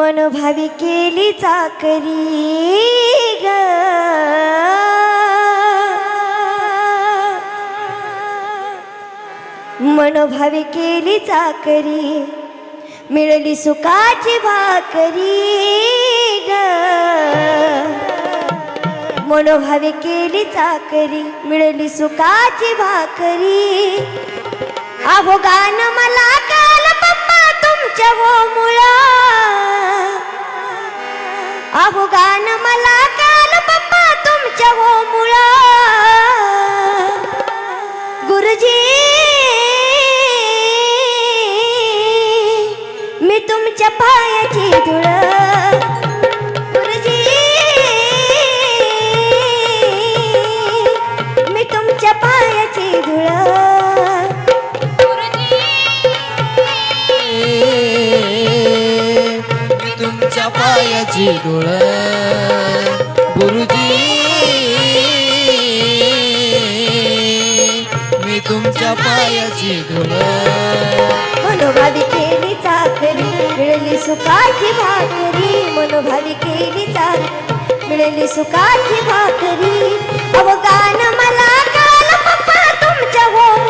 मनोभावी केली चाकरी ग. मनोभावी केली चाकरी मिळली सुखाची भाकरी ग. मनोभावी केली चाकरी मिळली सुखाची भाकरी. अभोगान गाणं मला काल पप्पा तुमच्या हो मुळा अहो गाणं मला काल पप्पा तुमच्या हो मुळा गुरुजी पायाची डोळ गुरुजी मी तुमच्या पायाची डोळ. मनोभावी केली चाकरी मिळली सुखाची भाकरी. मनोभावी केली चाकरी मिळली सुखाची भाकरी. अवगान मला काल पप्पा तुमच्या हो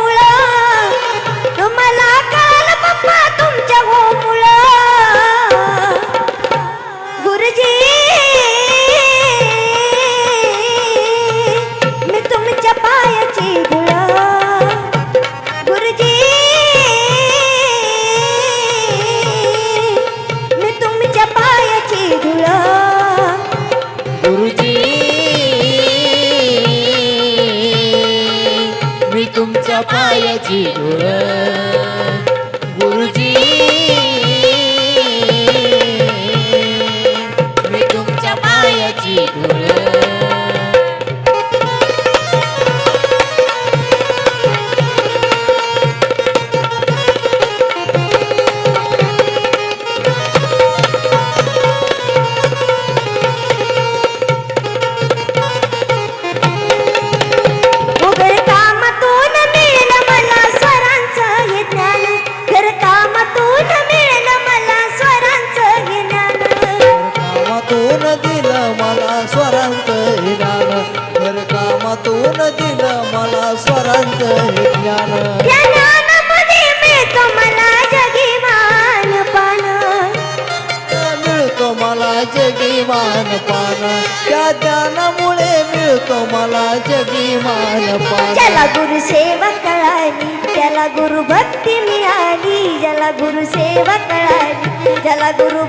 गुरुजी मी तुमच्या पायाची गुरुजी स्वरांचं हे ज्ञान. मिळतो मला जगीमान पान. मिळतो मला जगीमान पान. त्या ज्ञानामुळे मिळतो मला ज्याला पान. गुरु सेवा कळाली त्याला गुरु भक्ती मिळाली. ज्याला गुरु सेवा कळाली ज्याला गुरु